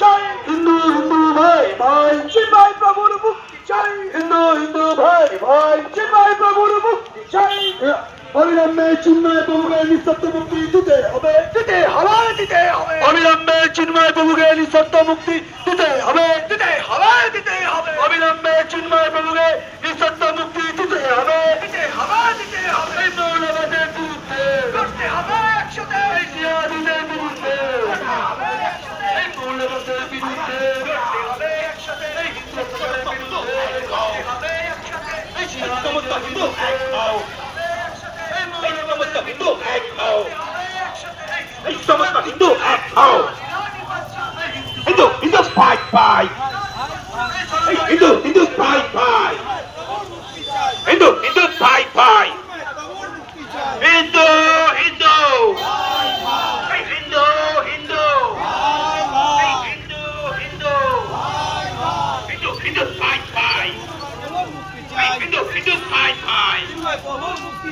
চাই হিন্দু হিন্দু ভাই ভাই চিন্ময় প্রভুর মুক্তি চাই হিন্দু হিন্দু ভাই ভাই চিন্ময় প্রভুর মুক্তি চাই অবিলম্বে চিন্ময় প্রভুকে নিঃশব্দ মুক্তি দিতে হবে। দিতে হবে। অবিলম্বে চিন্ময় প্রভুকে নিঃশব্দ মুক্তি দিতে হবে দিতে হবে দিতে হবে অবিলম্বে চিন্ময় প্রভুকে নিঃশব্দ মুক্তি দিতে হবে দিতে হবে দিতে হবে এই মৌলবাদের বিরুদ্ধে করতে হবে একসাথে এই জিহাদিদের বিরুদ্ধে করতে হবে একসাথে এই মৌলবাদের বিরুদ্ধে করতে হবে একসাথে এই হিন্দুত্বের বিরুদ্ধে করতে হবে এই জিহাদিদের বিরুদ্ধে এই সমস্ত হিন্দু এক হও সমস্ত হিন্দু এক হও হিন্দু হিন্দু ফাইট এই Hindu Hindu fight fight Hindu Hindu fight fight Hindu Hindu এই হিন্দু হিন্দু এই হিন্দু হিন্দু হিন্দু হিন্দু ফাইট